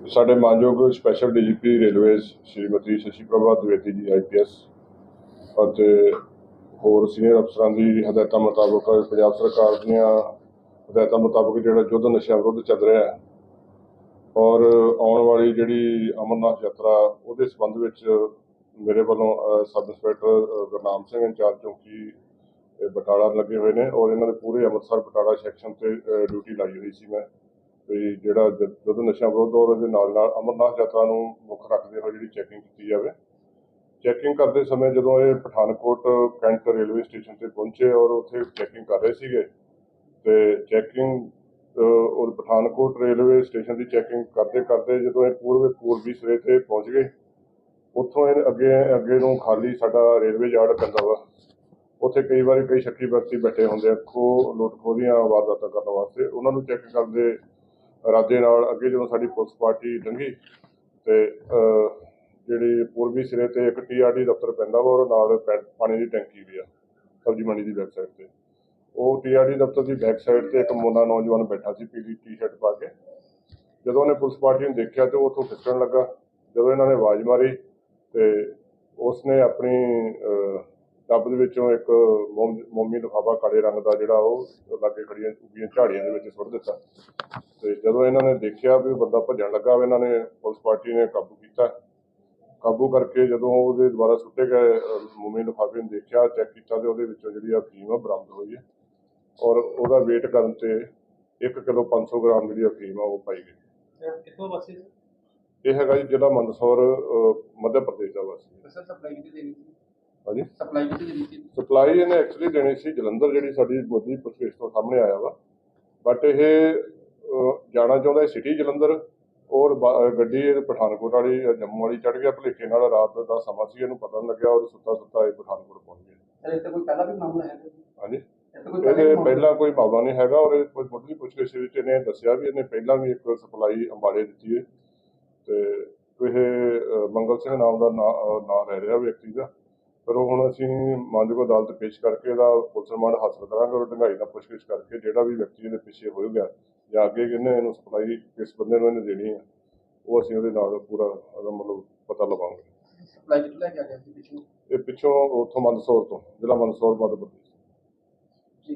ਸਾਡੇ ਮਾਨਯੋਗ special DGP railways Shrimati Shashi Prabha Dwivedi ji IPS ਅਤੇ ਹੋਰ ਸੀਨੀਅਰ ਅਫਸਰਾਂ ਦੀ ਹਦਾਇਤਾਂ ਮੁਤਾਬਕ ਪੰਜਾਬ ਸਰਕਾਰ ਦੀਆਂ ਹਦਾਇਤਾਂ ਮੁਤਾਬਕ ਜਿਹੜਾ ਯੁੱਧ ਨਸ਼ਾ ਵਿਰੁੱਧ ਚੱਲ ਰਿਹਾ ਹੈ ਔਰ ਆਉਣ ਵਾਲੀ ਜਿਹੜੀ ਅਮਰਨਾਥ ਯਾਤਰਾ ਉਹਦੇ ਸੰਬੰਧ ਵਿੱਚ ਮੇਰੇ ਵੱਲੋਂ sub inspector Gurnam Singh incharge ਚੌਕੀ ਬਟਾਲਾ ਲੱਗੇ ਹੋਏ ਨੇ ਔਰ ਇਹਨਾਂ ਦੇ ਪੂਰੇ ਅੰਮ੍ਰਿਤਸਰ ਬਟਾਲਾ ਸੈਕਸ਼ਨ ਤੇ ਡਿਊਟੀ ਲਾਈ ਹੋਈ ਸੀ ਮੈਂ। ਵੀ ਜਿਹੜਾ ਜ- ਯੁੱਧ ਨਸ਼ਿਆਂ ਵਿਰੁੱਧ ਔਰ ਇਹਦੇ ਨਾਲ ਨਾਲ ਅਮਰਨਾਥ ਯਾਤਰਾ ਨੂੰ ਮੁੱਖ ਰੱਖਦੇ ਹੋਏ ਜਿਹੜੀ ਚੈਕਿੰਗ ਕੀਤੀ ਜਾਵੇ। ਚੈਕਿੰਗ ਕਰਦੇ ਸਮੇਂ ਜਦੋਂ ਇਹ ਪਠਾਨਕੋਟ ਕੈਂਟ ਰੇਲਵੇ ਸਟੇਸ਼ਨ ਤੇ ਪਹੁੰਚੇ ਔਰ ਉੱਥੇ ਚੈਕਿੰਗ ਕਰ ਰਹੇ ਸੀਗੇ, ਤੇ ਚੈਕਿੰਗ ਔਰ ਪਠਾਨਕੋਟ ਰੇਲਵੇ ਸਟੇਸ਼ਨ ਦੀ ਚੈਕਿੰਗ ਕਰਦੇ ਕਰਦੇ ਜਦੋਂ ਇਹ ਪੂਰਬ ਪੂਰਬੀ ਸਿਰੇ ਤੇ ਪਹੁੰਚ ਗਏ, ਉੱਥੋਂ ਇਹ ਅੱਗੇ ਅੱਗੇ ਨੂੰ ਖਾਲੀ ਸਾਡਾ ਰੇਲਵੇ ਯਾਰਡ ਪੈਂਦਾ ਵਾ। ਉੱਥੇ ਕਈ ਵਾਰੀ ਕਈ ਸ਼ੱਕੀ ਵਿਅਕਤੀ ਬੈਠੇ ਹੁੰਦੇ ਆ, ਖੋ ਲੁੱਟ ਖੋਹ ਦੀਆਂ ਵਾਰਦਾਤਾਂ ਕਰਨ ਵਾਸਤੇ। ਉਹਨਾਂ ਨੂੰ ਚੈੱਕ ਕਰਦੇ ਇਰਾਦੇ ਨਾਲ ਅੱਗੇ ਜਦੋਂ ਸਾਡੀ ਪੁਲਿਸ ਪਾਰਟੀ ਲੰਘੀ ਤੇ ਜਿਹੜੀ ਪੂਰਬੀ ਸਿਰੇ ਤੇ ਇੱਕ ਟੀਆਰਡੀ ਦਫ਼ਤਰ ਪੈਂਦਾ ਵਾ ਔਰ ਨਾਲ ਪੈ- ਪਾਣੀ ਦੀ ਟੈਂਕੀ ਵੀ ਆ, ਸਬਜ਼ੀ ਮੰਡੀ ਦੀ ਬੈਕ ਤੇ। ਉਹ ਟੀਆਰਡੀ ਦਫ਼ਤਰ ਦੀ ਬੈਕ ਤੇ ਇੱਕ ਮੋਨਾ ਨੌਜਵਾਨ ਬੈਠਾ ਸੀ, ਪੀਲੀ ਟੀ-ਸ਼ਰਟ ਪਾ ਕੇ। ਜਦੋਂ ਉਹਨੇ ਪੁਲਿਸ ਪਾਰਟੀ ਨੂੰ ਦੇਖਿਆ ਤੇ ਉਹ ਉੱਥੋਂ ਖਿਸਕਣ ਲੱਗਾ। ਜਦੋਂ ਇਹਨਾਂ ਨੇ ਆਵਾਜ਼ ਮਾਰੀ ਤੇ ਉਸਨੇ ਆਪਣੀ ਟੱਬ ਦੇ ਵਿੱਚੋਂ ਇੱਕ ਮੋਮ- ਲਿਫਾਫਾ ਕਾਲੇ ਰੰਗ ਦਾ ਜਿਹੜਾ ਉਹ ਲਾਗੇ ਖੜੀਆਂ ਉੱਗੀਆਂ ਝਾੜੀਆਂ ਦੇ ਵਿੱਚ ਸੁੱਟ ਦਿੱਤਾ। ਤੇ ਜਦੋਂ ਇਹਨਾਂ ਨੇ ਦੇਖਿਆ ਵੀ ਬੰਦਾ ਭੱਜਣ ਲੱਗਾ ਇਹਨਾਂ ਨੇ ਪੁਲਿਸ ਪਾਰਟੀ ਨੇ ਕਾਬੂ ਕੀਤਾ। ਕਾਬੂ ਕਰਕੇ ਜਦੋਂ ਉਹਦੇ ਦੁਬਾਰਾ ਸੁੱਟੇ ਗਏ ਮੋਮੀ ਲਿਫਾਫੇ ਨੂੰ ਦੇਖਿਆ ਚੈੱਕ ਕੀਤਾ ਤੇ ਉਹਦੇ ਵਿੱਚੋਂ ਜਿਹੜੀ ਅਫੀਮ ਆ ਬਰਾਮਦ ਹੋਈ ਹੈ। ਔਰ ਉਹਦਾ weight ਕਰਨ ਤੇ 1 ਕਿਲੋ 500 ਗ੍ਰਾਮ ਜਿਹੜੀ ਅਫੀਮ ਆ ਉਹ ਪਾਈ ਗਈ। ਕਿੱਥੋਂ ਵਾਸੀ? ਇਹ ਹੈਗਾ ਜੀ ਜ਼ਿਲ੍ਹਾ ਮੰਦਸੌਰ ਮੱਧ ਪ੍ਰਦੇਸ਼ ਦਾ ਵਾਸੀ ਸਰ ਸਪਲਾਈ ਕਿੱਥੇ ਦੇਣੀ ਸੀ? ਹਾਂਜੀ। ਸਪਲਾਈ ਕਿੱਥੇ ਦੇਣੀ ਸੀ? ਸਪਲਾਈ ਇਹਨੇ ਐਕਚੁਅਲੀ ਦੇਣੀ ਸੀ ਜਲੰਧਰ ਜਿਹੜੀ ਸਾਡੀ ਮੋਦੀ ਪੁਲਿਸ ਤੋਂ ਸਾਹਮਣੇ ਆਇਆ ਵਾ। ਬਟ ਇਹ ਜਾਣਾ ਚਾਹੁੰਦਾ ਸਿਟੀ ਜਲੰਧਰ। ਔਰ ਗੱਡੀ ਇਹ ਪਠਾਨਕੋਟ ਵਾਲੀ ਜੰਮੂ ਵਾਲੀ ਚੜ ਗਿਆ ਭੁਲੇਖੇ ਨਾਲ ਰਾਤ ਦਾ ਸਮਾਂ ਸੀ ਇਹਨੂੰ ਪਤਾ ਨਹੀਂ ਲੱਗਿਆ ਔਰ ਸੁੱਤਾ ਸੁੱਤਾ ਇਹ ਪਠਾਨਕੋਟ ਪਹੁੰਚ ਗਿਆ। ਸਰ ਇੱਥੇ ਕੋਈ ਪਹਿਲਾਂ ਵੀ ਮਾਮਲਾ ਹੈ ਹਾਂਜੀ। ਇੱਥੇ ਕੋਈ ਪਹਿਲਾਂ ਇਹਦੇ ਪਹਿਲਾਂ ਕੋਈ ਮਾਮਲਾ ਨਹੀਂ ਹੈਗਾ ਔਰ ਇਹ ਕੋਈ ਮੁੱਢਲੀ ਪੁੱਛਗਿੱਛ ਵਿੱਚ ਇਹਨੇ ਦੱਸਿਆ ਵੀ ਇਹਨੇ ਪਹਿਲਾਂ ਵੀ ਇੱਕ ਸਪਲਾਈ ਅੰਬਾਲੇ ਦਿੱਤੀ ਹੈ ਤੇ ਇਹ ਮੰਗਲ ਸਿੰਘ ਨਾਮ ਦਾ ਨਾਂ ਰਹਿ ਰਿਹਾ ਵਿਅਕਤੀ ਦਾ। ਪਰ ਉਹ ਹੁਣ ਅਸੀਂ ਮਾਨਯੋਗ ਅਦਾਲਤ ਪੇਸ਼ ਕਰਕੇ ਇਹਦਾ ਪੁਲਿਸ ਰਿਮਾਂਡ ਹਾਸਲ ਕਰਾਂਗੇ ਔਰ ਡੰਗਾਈ ਦਾ ਪੁੱਛਗਿੱਛ ਕਰਕੇ ਜਿਹੜਾ ਵੀ ਵਿਅਕਤੀ ਇਹਦੇ ਪਿੱਛੇ ਹੋਏਗਾ ਜਾਂ ਅੱਗੇ ਕਿਹਨੇ ਇਹਨੂੰ ਸਪਲਾਈ ਕਿਸ ਬੰਦੇ ਨੂੰ ਇਹਨੇ ਦੇਣੀ ਹੈ ਉਹ ਅਸੀਂ ਉਹਦੇ ਨਾਲ ਪੂਰਾ ਉਹਦਾ ਮਤਲਬ ਪਤਾ ਲਵਾਂਗੇ। ਸਪਲਾਈ ਕਿੱਥੋਂ ਲੈ ਕੇ ਆ ਗਿਆ ਸੀ ਪਿੱਛੋਂ? ਇਹ ਪਿੱਛੋਂ ਉੱਥੋਂ ਮੰਦਸੌਰ ਤੋਂ ਜ਼ਿਲ੍ਹਾ ਮੰਦਸੌਰ ਪ੍ਰਦੇਸ਼। ਜੀ